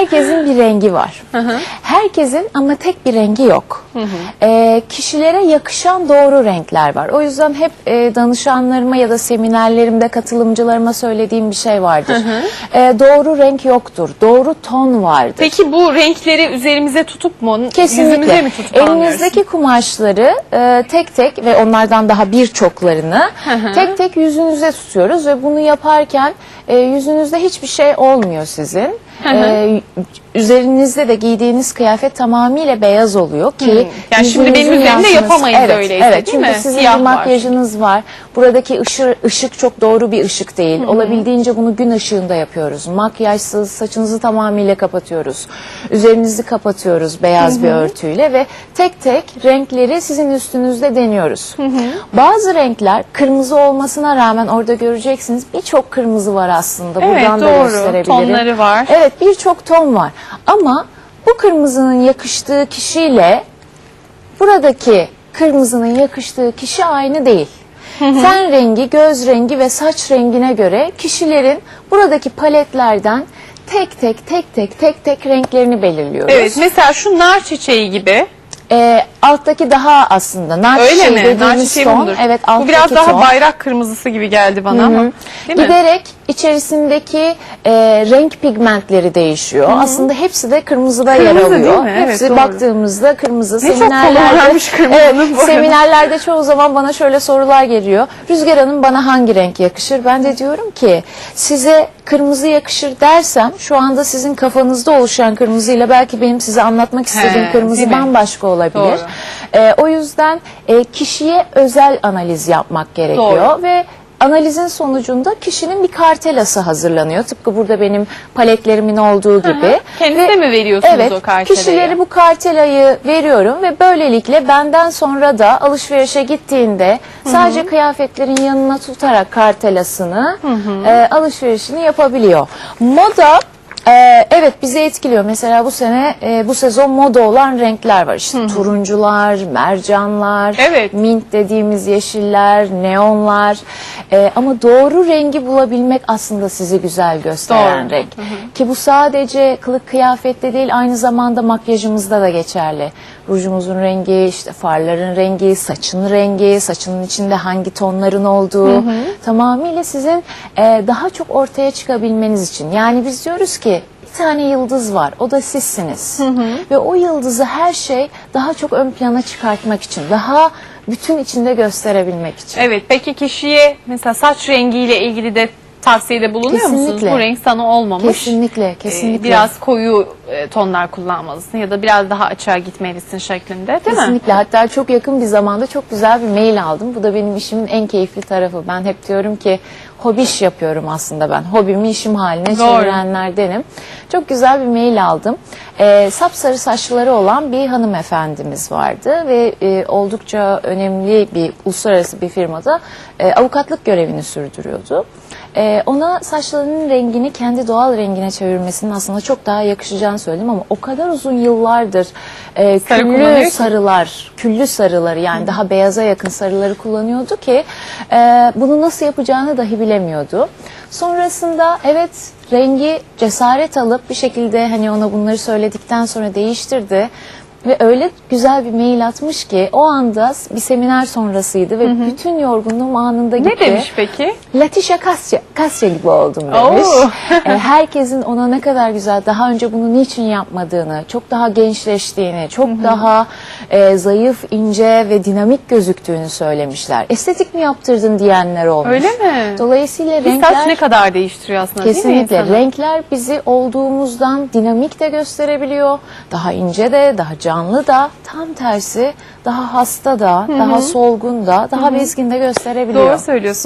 Herkesin bir rengi var. Herkesin ama tek bir rengi yok. Ee, kişilere yakışan doğru renkler var. O yüzden hep e, danışanlarıma ya da seminerlerimde katılımcılarıma söylediğim bir şey vardır. Ee, doğru renk yoktur. Doğru ton vardır. Peki bu renkleri üzerimize tutup mu? Kesinlikle. mi tutup? Elinizdeki kumaşları e, tek tek ve onlardan daha birçoklarını tek tek yüzünüze tutuyoruz ve bunu yaparken e, yüzünüzde hiçbir şey olmuyor sizin. E, üzerinizde de giydiğiniz kıyafet tamamıyla beyaz oluyor ki Yani şimdi benim üzerimde yapamayız evet, öyleyse, Evet, değil çünkü mi? sizin Siyah bir var makyajınız var. Buradaki ışık, ışık çok doğru bir ışık değil. Olabildiğince bunu gün ışığında yapıyoruz. Makyajsız saçınızı tamamıyla kapatıyoruz. Üzerinizi kapatıyoruz beyaz bir örtüyle ve tek tek renkleri sizin üstünüzde deniyoruz. Bazı renkler kırmızı olmasına rağmen orada göreceksiniz birçok kırmızı var aslında. Evet, Buradan da doğru. gösterebilirim. Tonları var. Evet birçok ton var. Ama bu kırmızının yakıştığı kişiyle buradaki kırmızının yakıştığı kişi aynı değil. Ten rengi, göz rengi ve saç rengine göre kişilerin buradaki paletlerden tek tek tek tek tek tek renklerini belirliyoruz. Evet mesela şu nar çiçeği gibi. Ee, alttaki daha aslında nar Öyle çiçeği mi? Nar dediğimiz çiçeği ton. budur. Evet, Bu biraz daha ton. bayrak kırmızısı gibi geldi bana ama. Değil mi? Giderek içerisindeki e, renk pigmentleri değişiyor. Aslında hepsi de kırmızıda yer Kırmızı alıyor. mi? Evet, hepsi doğru. baktığımızda kırmızı. Ne çok kırmızının bu arada. seminerlerde çoğu zaman bana şöyle sorular geliyor. Rüzgar Hanım bana hangi renk yakışır? Ben de diyorum ki size kırmızı yakışır dersem şu anda sizin kafanızda oluşan kırmızıyla belki benim size anlatmak istediğim He, kırmızı bambaşka olabilir. Doğru. E, o yüzden e, kişiye özel analiz yapmak gerekiyor Doğru. ve analizin sonucunda kişinin bir kartelası hazırlanıyor. Tıpkı burada benim paletlerimin olduğu gibi. Kendinize Ve- mi veriyorsunuz evet, o kartelayı? kişileri bu kartelayı veriyorum ve böylelikle benden sonra da alışverişe gittiğinde sadece kıyafetlerin yanına tutarak kartelasını e, alışverişini yapabiliyor. Moda e, evet bizi etkiliyor. Mesela bu sene e, bu sezon moda olan renkler var. İşte turuncular, mercanlar, Evet. mint dediğimiz yeşiller, neonlar. E, ama doğru rengi bulabilmek aslında sizi güzel gösteren Doğru. renk. Ki bu sadece kılık kıyafette değil aynı zamanda makyajımızda da geçerli. Rujumuzun rengi, işte farların rengi, saçın rengi, saçının içinde hangi tonların olduğu tamamıyla sizin e, daha çok ortaya çıkabilmeniz için. Yani biz diyoruz ki tane yıldız var. O da sizsiniz. Ve o yıldızı her şey daha çok ön plana çıkartmak için, daha bütün içinde gösterebilmek için. Evet peki kişiye mesela saç rengiyle ilgili de tavsiyede bulunuyor musunuz? Kesinlikle. Bu renk sana olmamış. Kesinlikle, Ee, kesinlikle. biraz koyu e, tonlar kullanmalısın ya da biraz daha açığa gitmelisin şeklinde değil mi? Kesinlikle. Hatta çok yakın bir zamanda çok güzel bir mail aldım. Bu da benim işimin en keyifli tarafı. Ben hep diyorum ki hobi iş yapıyorum aslında ben. Hobimi işim haline Doğru. çevirenlerdenim. Çok güzel bir mail aldım. Ee, sapsarı saçları olan bir hanımefendimiz vardı ve e, oldukça önemli bir uluslararası bir firmada e, avukatlık görevini sürdürüyordu. E, ona saçlarının rengini kendi doğal rengine çevirmesinin aslında çok daha yakışacağını söyledim ama o kadar uzun yıllardır e, Sarı kullanıyor küllü ki. sarılar, küllü sarıları yani daha beyaza yakın sarıları kullanıyordu ki e, bunu nasıl yapacağını dahi bilemiyordu. Sonrasında evet rengi cesaret alıp bir şekilde hani ona bunları söyledikten sonra değiştirdi. Ve öyle güzel bir mail atmış ki o anda bir seminer sonrasıydı ve bütün yorgunluğum anında gitti. Ne demiş peki? Latisha Kasya, Kasya gibi oldum demiş. E, herkesin ona ne kadar güzel daha önce bunu niçin yapmadığını, çok daha gençleştiğini, çok daha e, zayıf, ince ve dinamik gözüktüğünü söylemişler. Estetik mi yaptırdın diyenler olmuş. Öyle mi? Dolayısıyla saç renkler ne kadar değiştiriyor aslında değil mi Kesinlikle. Renkler bizi olduğumuzdan dinamik de gösterebiliyor. Daha ince de, daha canlı da, tam tersi daha hasta da, daha solgun da, daha bezgin de gösterebiliyor. Doğru söylüyorsunuz.